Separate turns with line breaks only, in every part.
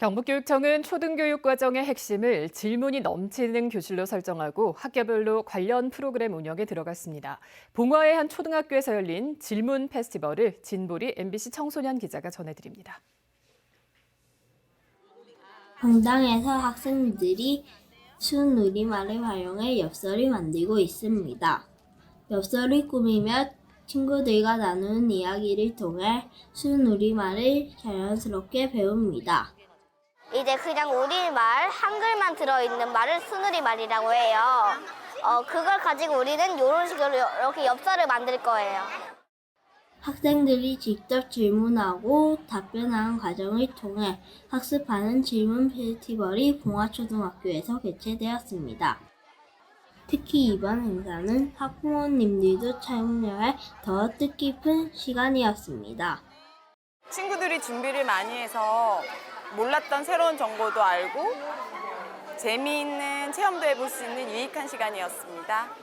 경북교육청은 초등교육 과정의 핵심을 질문이 넘치는 교실로 설정하고 학교별로 관련 프로그램 운영에 들어갔습니다. 봉화의 한 초등학교에서 열린 질문 페스티벌을 진보리 MBC 청소년 기자가 전해드립니다.
공당에서 학생들이 순 우리말을 활용해 엽서를 만들고 있습니다. 엽서를 꾸미며 친구들과 나누는 이야기를 통해 순 우리말을 자연스럽게 배웁니다.
이제 그냥 우리말 한글만 들어있는 말을 순우리말이라고 해요. 어, 그걸 가지고 우리는 이런 식으로 이렇게 엽서를 만들 거예요.
학생들이 직접 질문하고 답변하는 과정을 통해 학습하는 질문 페스티벌이 봉화초등학교에서 개최되었습니다. 특히 이번 행사는 학부모님들도 참여해 더 뜻깊은 시간이었습니다.
친구들이 준비를 많이 해서 몰랐던 새로운 정보도 알고 재미있는 체험도 해볼 수 있는 유익한 시간이었습니다.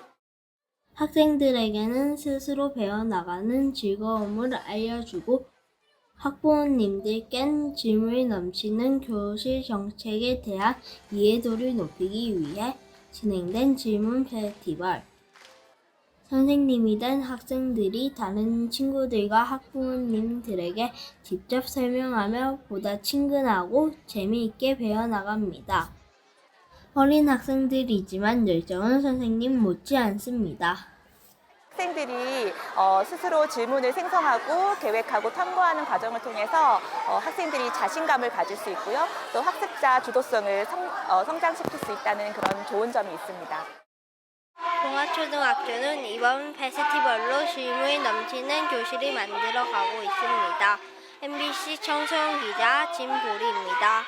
학생들에게는 스스로 배워나가는 즐거움을 알려주고 학부모님들께는 질문이 넘치는 교실 정책에 대한 이해도를 높이기 위해 진행된 질문 페스티벌. 선생님이 된 학생들이 다른 친구들과 학부모님들에게 직접 설명하며 보다 친근하고 재미있게 배워나갑니다. 어린 학생들이지만 열정은 선생님 못지 않습니다.
학생들이 어, 스스로 질문을 생성하고 계획하고 탐구하는 과정을 통해서 어, 학생들이 자신감을 가질 수 있고요. 또 학습자 주도성을 성, 어, 성장시킬 수 있다는 그런 좋은 점이 있습니다.
봉화초등학교는 이번 페스티벌로 질문이 넘치는 교실을 만들어 가고 있습니다. MBC 청소년 기자 진보리입니다.